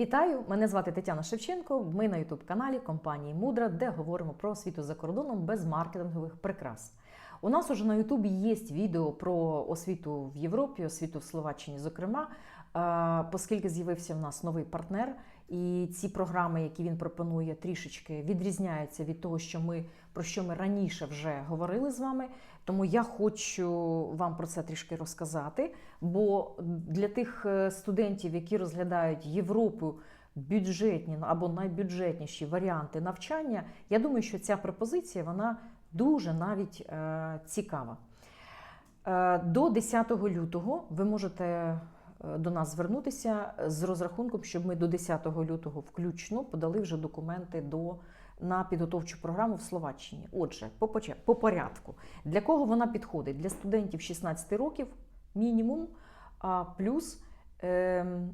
Вітаю! Мене звати Тетяна Шевченко. Ми на ютуб каналі компанії Мудра, де говоримо про освіту за кордоном без маркетингових прикрас. У нас уже на Ютубі є відео про освіту в Європі, освіту в Словаччині, зокрема, е, оскільки з'явився в нас новий партнер, і ці програми, які він пропонує, трішечки відрізняються від того, що ми про що ми раніше вже говорили з вами. Тому я хочу вам про це трішки розказати. Бо для тих е, студентів, які розглядають Європу бюджетні або найбюджетніші варіанти навчання, я думаю, що ця пропозиція вона дуже навіть е, цікава. Е, До 10 лютого ви можете е, до нас звернутися з розрахунком, щоб ми до 10 лютого включно подали вже документи до, на підготовчу програму в Словаччині. Отже, по, по порядку. Для кого вона підходить? Для студентів 16 років мінімум, а плюс. ем,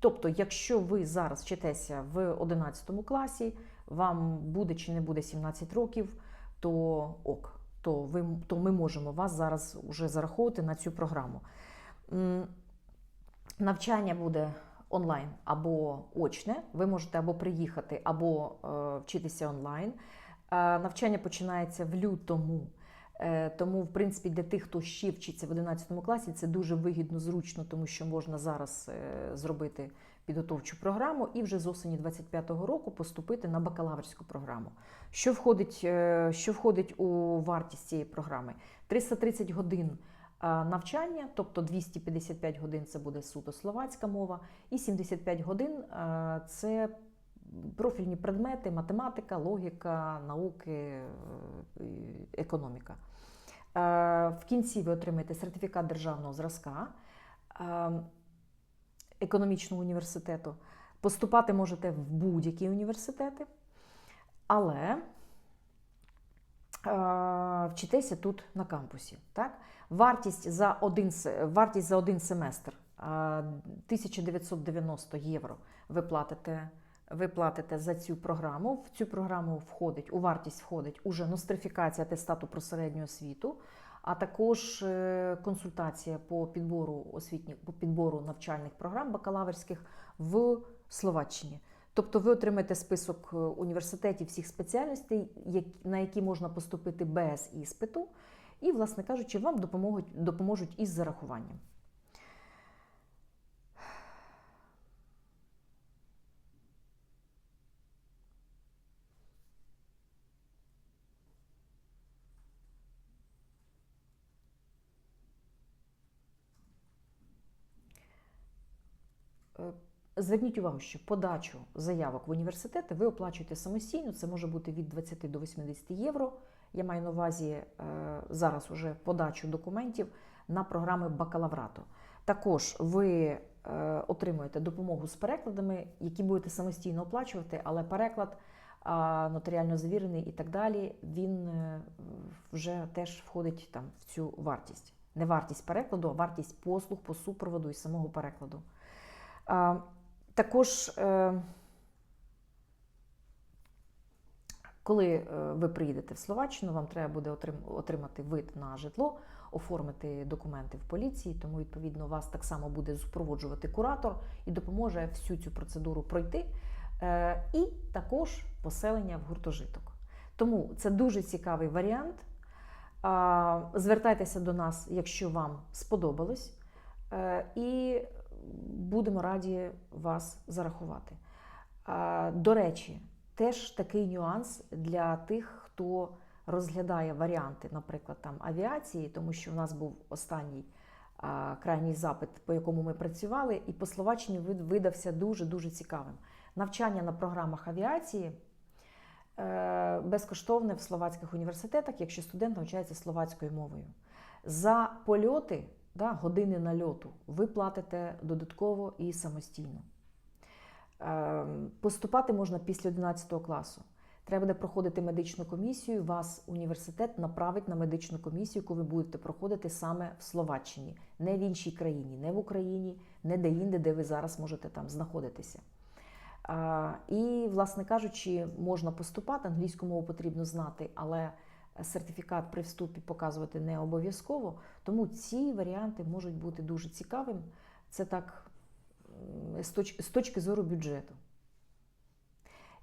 Тобто, якщо ви зараз вчитеся в 11 класі, вам буде чи не буде 17 років, то ок, то, ви, то ми можемо вас зараз вже зараховувати на цю програму. Навчання буде онлайн або очне. Ви можете або приїхати, або е, вчитися онлайн. Е, навчання починається в лютому. Е, Тому, в принципі, для тих, хто ще вчиться в 11 класі, це дуже вигідно, зручно, тому що можна зараз е, зробити підготовчу програму і вже з осені 25-го року поступити на бакалаврську програму. Що входить, е, що входить у вартість цієї програми? 330 годин навчання, тобто 255 годин це буде суто словацька мова, і 75 годин це профільні предмети, математика, логіка, науки, е, економіка. Е, В кінці ви отримаєте сертифікат державного зразка е, економічного університету. Поступати можете в будь-які університети, але е, вчитеся тут на кампусі. Так? Вартість за один, вартість за один семестр е, 1990 євро ви платите, ви платите за цю програму. В цю програму входить, у вартість входить уже нострифікація атестату про середню освіту, а також е, консультація по підбору освітніх, по підбору навчальних програм бакалаврських в Словаччині. Тобто ви отримаєте список е, університетів всіх спеціальностей, на які можна поступити без іспиту, і, власне кажучи, вам допоможуть, допоможуть із зарахуванням. Зверніть увагу, що подачу заявок в університети ви оплачуєте самостійно. Це може бути від 20 до 80 євро. Я маю на увазі е, зараз уже подачу документів на програми бакалаврату. Також ви е, отримуєте допомогу з перекладами, які будете самостійно оплачувати, але переклад нотаріально завірений і так далі, він е, вже теж входить там в цю вартість. Не вартість перекладу, а вартість послуг по супроводу і самого перекладу. Також, е, коли е, ви приїдете в Словаччину, вам треба буде отримати вид на житло, оформити документи в поліції, тому, відповідно, вас так само буде супроводжувати куратор і допоможе всю цю процедуру пройти. Е, І також поселення в гуртожиток. Тому це дуже цікавий варіант. Звертайтеся до нас, якщо вам сподобалось. І будемо раді вас зарахувати. До речі, теж такий нюанс для тих, хто розглядає варіанти, наприклад, там авіації, тому що в нас був останній крайній запит, по якому ми працювали, і по Словаччині видався дуже дуже цікавим. Навчання на програмах авіації е, безкоштовне в словацьких університетах, якщо студент навчається словацькою мовою. За польоти, да, години нальоту, ви платите додатково і самостійно. Е, Поступати можна після 11 класу. Треба буде проходити медичну комісію. Вас університет направить на медичну комісію, яку ви будете проходити саме в Словаччині, не в іншій країні, не в Україні, не де-інде, де ви зараз можете там знаходитися. І, власне кажучи, можна поступати, англійську мову потрібно знати, але сертифікат при вступі показувати не обов'язково. Тому ці варіанти можуть бути дуже цікавим. Це так з точ- з точки зору бюджету.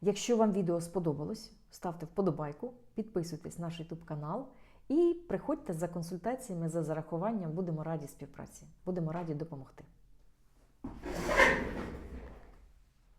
Якщо вам відео сподобалось, ставте вподобайку, підписуйтесь на наш YouTube канал і приходьте за консультаціями за зарахуванням. Будемо раді співпраці. Будемо раді допомогти.